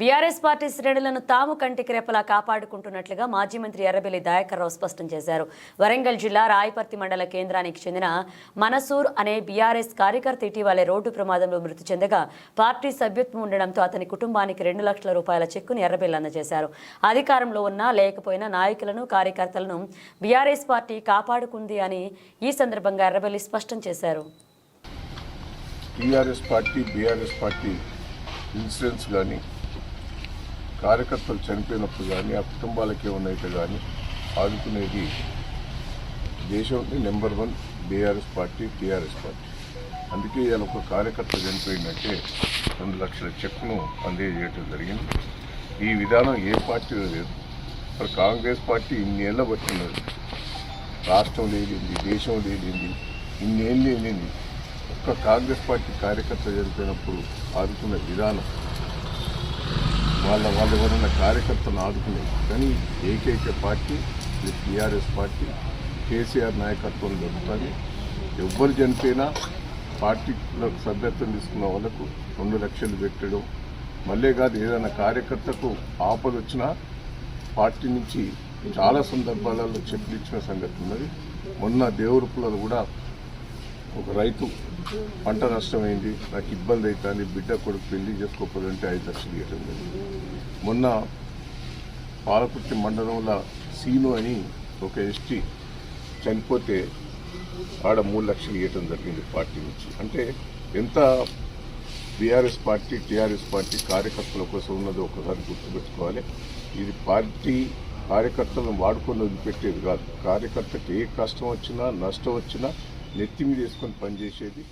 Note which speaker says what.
Speaker 1: BRS party శ్రేణులను తాము కంటికి రెప్పలా కాపాడుకుంటున్నట్లుగా మాజీ మంత్రి ఎర్రబెల్లి దయాకర్రావు స్పష్టం చేశారు. వరంగల్ జిల్లా రాయపర్తి మండల కేంద్రానికి చెందిన మనసూర్ అనే బీఆర్ఎస్ కార్యకర్త ఇటీవలే రోడ్డు ప్రమాదంలో మృతి చెందగా పార్టీ సభ్యత్వం ఉండడంతో అతని కుటుంబానికి రెండు లక్షల రూపాయల చెక్కును ఎర్రబెల్లి అందజేశారు. అధికారంలో ఉన్నా లేకపోయినా నాయకులను కార్యకర్తలను బీఆర్ఎస్ పార్టీ కాపాడుకుంది అని ఈ సందర్భంగా ఎర్రబెల్లి స్పష్టం చేశారు.
Speaker 2: TRS party BRS party insurance కానీ కార్యకర్తలు చనిపోయినప్పుడు కానీ ఆ కుటుంబాలకి ఏమన్నా కానీ ఆదుకునేది దేశంలో number one BRS party TRS party. అందుకే ఇవాళ ఒక కార్యకర్త చనిపోయిందంటే రెండు లక్షల చెక్ను అందజేయటం జరిగింది. ఈ విధానం ఏ పార్టీలో లేదు. మరి కాంగ్రెస్ పార్టీ ఇన్నేళ్ళ పట్టినది రాష్ట్రం లేనింది దేశం లేనింది ఇన్నేళ్ళు లేనింది ఒక్క కాంగ్రెస్ పార్టీ కార్యకర్త చనిపోయినప్పుడు ఆదుకునే విధానం వాళ్ళ వాళ్ళ ఎవరైనా కార్యకర్తలను ఆదుకునేది కానీ ఏకైక పార్టీ ఇది టీఆర్ఎస్ పార్టీ కేసీఆర్ నాయకత్వం జరుగుతుంది ఎవ్వరు చనిపోయినా పార్టీలో సభ్యత్వం తీసుకున్న వాళ్ళకు రెండు లక్షలు పెట్టడం. మళ్ళీ కాదు ఏదైనా కార్యకర్తకు ఆపద వచ్చినా పార్టీ నుంచి చాలా సందర్భాలలో చెప్పులు ఇచ్చిన సంగతి ఉన్నది. మొన్న దేవురుపులలో కూడా ఒక రైతు పంట నష్టమైంది. నాకు ఇబ్బంది అవుతుంది బిడ్డ కొడుకు పెళ్ళి చేసుకోకపోదంటే ఐదు లక్షలు ఇవ్వడం జరిగింది మొన్న పాలకుర్తి మండలంలో సీను అని ఒక ఎస్టీ చనిపోతే ఆడ మూడు లక్షలు ఇవ్వటం జరిగింది పార్టీ నుంచి. అంటే ఎంత బీఆర్ఎస్ పార్టీ టీఆర్ఎస్ పార్టీ కార్యకర్తల కోసం ఉన్నది ఒకసారి గుర్తుపెట్టుకోవాలి. ఇది పార్టీ కార్యకర్తలను వాడుకొని వదిలిపెట్టేది కాదు. కార్యకర్తకి ఏ కష్టం వచ్చినా నష్టం వచ్చినా నెత్తి మీద వేసుకొని పనిచేసేది